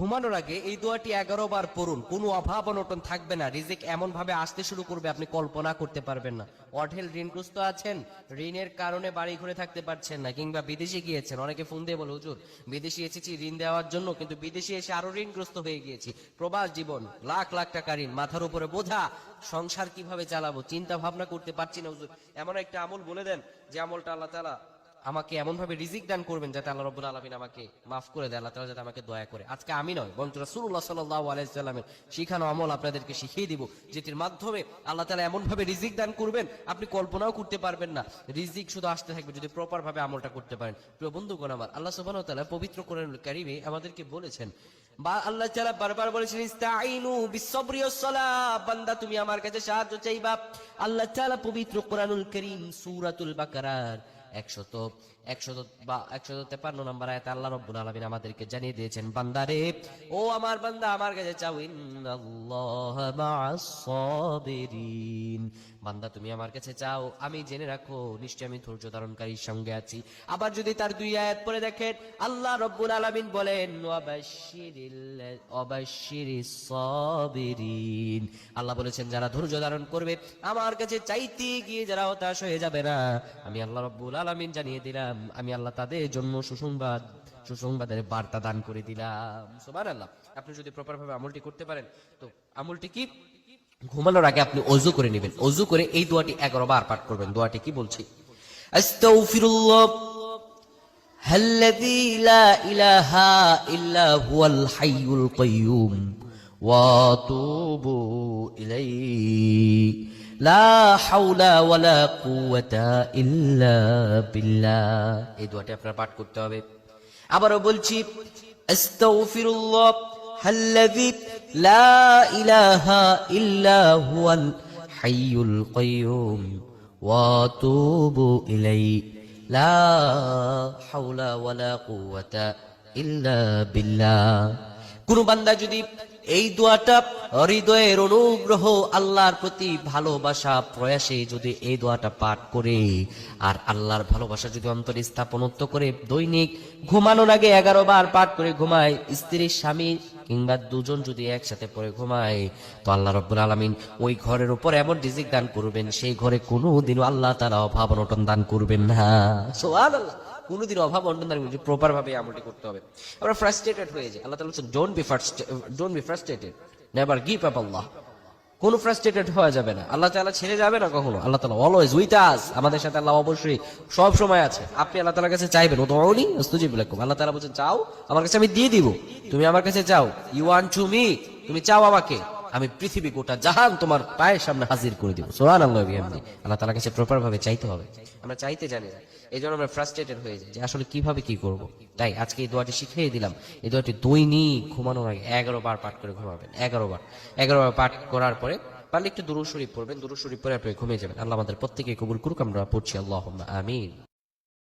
ঘুমানোর আগে এই দোয়াটি এগারো বার পড়ুন। কোনো অভাব অনটন থাকবে না। রিজিক এমন ভাবে আসতে শুরু করবে, আপনি কল্পনা করতে পারবেন না। অঢেল ঋণগ্রস্ত আছেন, ঋণের কারণে বাড়ি ঘুরে থাকতে পারছেন না, কিংবা বিদেশে গিয়েছেন। অনেকে ফোন দিয়ে বলে, হুজুর, বিদেশে এসেছি ঋণ দেওয়ার জন্য, কিন্তু বিদেশে এসে আরও ঋণগ্রস্ত হয়ে গিয়েছি। প্রবাস জীবন, লাখ লাখ টাকা ঋণ, মাথার উপরে বোঝা, সংসার কীভাবে চালাবো? চিন্তা ভাবনা করতে পারছি না, হুজুর। এমন একটা আমল বলে দেন, যে আমলটা আল্লাহ তালা আমাকে এমন ভাবে রিজিক দান করবেন যাতে আল্লাহ রব্বুল আলমিন আমাকে মাফ করে দেয় আল্লাহ তালা যাতে আমাকে দয়া করে। আজকে আমি নয়, বরঞ্চ রাসূলুল্লাহ সাল্লাল্লাহু আলাইহি সাল্লামের শিখানো আমল আপনাদেরকে শিখিয়ে দিব, যেটির মাধ্যমে আল্লাহ তালা এমন ভাবে রিজিক দান করবেন, আপনি কল্পনাও করতে পারবেন না। রিজিক শুধু আসতে থাকবে যদি প্রপার ভাবে আমলটা করতে পারেন। প্রিয় বন্ধুগণ আমার, আল্লাহ সুবহানাহু ওয়া তাআলা পবিত্র কোরআনুল কারীমে আমাদেরকে বলেছেন, বা আল্লাহ তাআলা বারবার বলেছেন, ইস্তাঈনু বিসসবরি ওয়াস-সালাহ বান্দা তুমি আমার কাছে সাহায্য চাইবা। আল্লাহ তাআলা পবিত্র কোরআনুল কারীম সূরাতুল বাকারার একশত একশত বা একশত তেপান্ন নম্বর আয়াতে আল্লাহ রব্বুল আলমিন আমাদেরকে জানিয়ে দিয়েছেন, বান্দারে, ও আমার বান্দা, আমার কাছে চাও বান্দা, তুমি আমার কাছে চাও, আমি জেনে রাখো নিশ্চয় আমি ধৈর্য ধারণকারীর সঙ্গে আছি। আবার যদি তার দুই আয়াত পরে দেখেন, আল্লাহ রব্বুল আলামিন বলেন আল্লাহ বলেছেন, যারা ধৈর্য ধারণ করবে, আমার কাছে চাইতে গিয়ে যারা হতাশ হয়ে যাবে না। আমি আল্লাহ রব্বুল আলামিন জানিয়ে দিলাম আমি আল্লাহ তাদের জন্য সুসংবাদ সুসংবাদের বার্তা দান করে দিলাম সুবহানাল্লাহ আপনি যদি প্রপার ভাবে আমলটি করতে পারেন তো আমলটি কি ঘুমানোর আগে আপনি অজু করে নেবেন অজু করে এই দোয়াটি এগারো বার পাঠ করবেন দোয়াটি কি বলছি আস্তাগফিরুল্লাহ الذي لا إله إلا هو الحي القيوم واتوب إليه এই দোয়াটি আপনার পাঠ করতে হবে। আবারও বলছি হাইয়ুল কয়ুম ওয়াতুবু ইলাই লা হাওলা ওয়ালা কুওয়াতা ইল্লা বিল্লাহ। কোনো বান্দা যদি এই দোয়াটা হৃদয়ের অনুগ্রহ আল্লাহর প্রতি ভালোবাসা, প্রয়াসে যদি এই দোয়াটা পাঠ করে আর আল্লাহর ভালোবাসা যদি অন্তর স্থাপনত্ব করে, দৈনিক ঘুমানোর আগে এগারো বার পাঠ করে ঘুমায় স্ত্রীর স্বামী কিংবা দুজন যদি একসাথে পরে ঘুমায়, তো আল্লাহ রব্বুল আলমিন ওই ঘরের উপর এমন ডিজিক দান করবেন, সেই ঘরে কোনো দিনও আল্লাহ তারা অভাব অনটন দান করবেন না। সোয়াল আল্লাহ কোনোদিন অভাব অন্টন দান করবে প্রপার ভাবে আমলটি করতে হবে। আমরা ফ্রাস্ট্রেটেড হয়ে যাই। আল্লাহ তাআলা বলছেন don't be don't be frustrated never give up আল্লাহ কোনো ফ্রাস্ট্রেটেড হওয়া যাবে না। আল্লাহ তাআলা ছেড়ে যাবে না কখনো। আল্লাহ তাআলা অলওয়েজ উইথ আস আমাদের সাথে আল্লাহ অবশ্যই সব সময় আছে। আপনি আল্লাহ তাআলার কাছে চাইবেন ও দোয়াউনি আস্তুজিব লাকুম আল্লাহ তাআলা বলছেন, চাও, আমার কাছে আমি দিয়ে দিব। তুমি আমার কাছে চাও। ইউ ওয়ান্ট টু মি তুমি চাও আমাকে? আমি পৃথিবী গোটা জাহান তোমার পায়ের সামনে হাজির করে দিব। সোহান আল্লাহ আল্লাহ তাআলার কাছে প্রপার ভাবে চাইতে হবে। আমরা চাইতে জানি না। এই জন্য আমরা ফ্রাস্ট্রেটেড হয়ে যাই যে আসলে কীভাবে কি করব। তাই আজকে এই দোয়াটি শিখিয়ে দিলাম। এই দোয়াটি দৈনিক ঘুমানোর আগে এগারো বার পাঠ করে ঘুমাবেন। এগারো বার। এগারো বার পাঠ করার পরে পারলে একটু দুরু শরীফ পড়বেন। দুরু শরীফ পরে আপনি ঘুমিয়ে যাবেন। আল্লাহ আমাদের প্রত্যেকে কবুল করুক। আমরা পড়ছি আল্লাহ আমিন।